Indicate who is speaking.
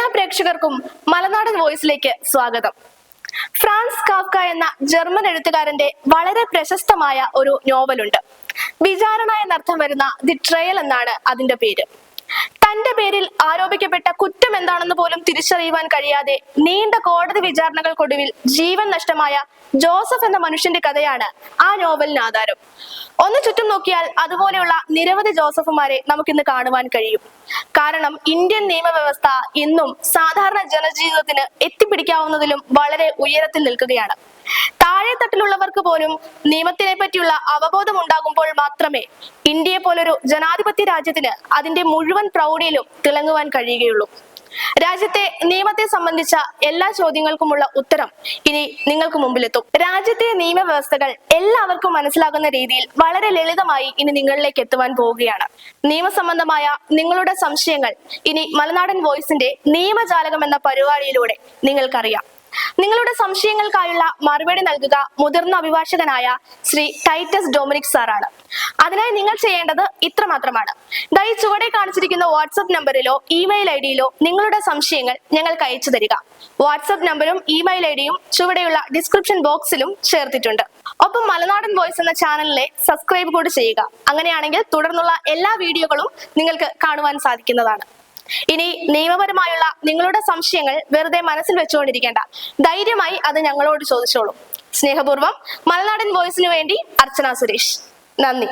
Speaker 1: എല്ലാ പ്രേക്ഷകർക്കും മലനാടൻ വോയിസിലേക്ക് സ്വാഗതം. ഫ്രാൻസ് കാഫ്ക എന്ന ജർമ്മൻ എഴുത്തുകാരന്റെ വളരെ പ്രശസ്തമായ ഒരു നോവലുണ്ട്. വിചാരണ എന്നർത്ഥം വരുന്ന ദി ട്രയൽ എന്നാണ് അതിന്റെ പേര്. തന്റെ പേരിൽ ആരോപിക്കപ്പെട്ട കുറ്റം എന്താണെന്ന് പോലും തിരിച്ചറിയുവാൻ കഴിയാതെ നീണ്ട കോടതി വിചാരണകൾക്കൊടുവിൽ ജീവൻ നഷ്ടമായ ജോസഫ് എന്ന മനുഷ്യന്റെ കഥയാണ് ആ നോവലിന് ആധാരം. ഒന്ന് ചുറ്റും നോക്കിയാൽ അതുപോലെയുള്ള നിരവധി ജോസഫുമാരെ നമുക്കിന്ന് കാണുവാൻ കഴിയും. കാരണം ഇന്ത്യൻ നിയമവ്യവസ്ഥ ഇന്നും സാധാരണ ജനജീവിതത്തിന് എത്തിപ്പിടിക്കാവുന്നതിലും വളരെ ഉയരത്തിൽ നിൽക്കുകയാണ്. താഴെത്തട്ടിലുള്ളവർക്ക് പോലും നിയമത്തിനെ പറ്റിയുള്ള അവബോധം ഉണ്ടാകുമ്പോൾ മാത്രമേ ഇന്ത്യയെ പോലൊരു ജനാധിപത്യ രാജ്യത്തിന് അതിന്റെ മുഴുവൻ പ്രൗഢിയിലും തിളങ്ങുവാൻ കഴിയുകയുള്ളൂ. രാജ്യത്തെ നിയമത്തെ സംബന്ധിച്ച എല്ലാ ചോദ്യങ്ങൾക്കുമുള്ള ഉത്തരം ഇനി നിങ്ങൾക്ക് മുമ്പിലെത്തും. രാജ്യത്തെ നിയമവ്യവസ്ഥകൾ എല്ലാവർക്കും മനസ്സിലാകുന്ന രീതിയിൽ വളരെ ലളിതമായി ഇനി നിങ്ങളിലേക്ക് എത്തുവാൻ പോവുകയാണ്. നിയമസംബന്ധമായ നിങ്ങളുടെ സംശയങ്ങൾ ഇനി മലനാടൻ വോയിസിന്റെ നിയമജാലകം എന്ന പരിപാടിയിലൂടെ നിങ്ങൾക്കറിയാം. നിങ്ങളുടെ സംശയങ്ങൾക്കായുള്ള മറുപടി നൽകുക മുതിർന്ന അഭിഭാഷകനായ ശ്രീ ടൈറ്റസ് ഡൊമിനിക് സാറാണ്. അതിനായി നിങ്ങൾ ചെയ്യേണ്ടത് ഇത്ര മാത്രമാണ്. ദാ ഈ ചുവടെ കാണിച്ചിരിക്കുന്ന വാട്സപ്പ് നമ്പറിലോ ഇമെയിൽ ഐ ഡിയിലോ നിങ്ങളുടെ സംശയങ്ങൾ ഞങ്ങൾക്ക് അയച്ചു തരിക. വാട്സപ്പ് നമ്പറും ഇമെയിൽ ഐ ഡിയും ചുവടെയുള്ള ഡിസ്ക്രിപ്ഷൻ ബോക്സിലും ചേർത്തിട്ടുണ്ട്. ഒപ്പം മലനാടൻ വോയിസ് എന്ന ചാനലിനെ സബ്സ്ക്രൈബ് കൂടി ചെയ്യുക. അങ്ങനെയാണെങ്കിൽ തുടർന്നുള്ള എല്ലാ വീഡിയോകളും നിങ്ങൾക്ക് കാണുവാൻ സാധിക്കുന്നതാണ്. ഇനി നിയമപരമായുള്ള നിങ്ങളുടെ സംശയങ്ങൾ വെറുതെ മനസ്സിൽ വെച്ചുകൊണ്ടിരിക്കേണ്ട. ധൈര്യമായി അത് ഞങ്ങളോട് ചോദിച്ചോളൂ. സ്നേഹപൂർവം മലനാടൻ വോയിസിനു വേണ്ടി അർച്ചന സുരേഷ്. നന്ദി.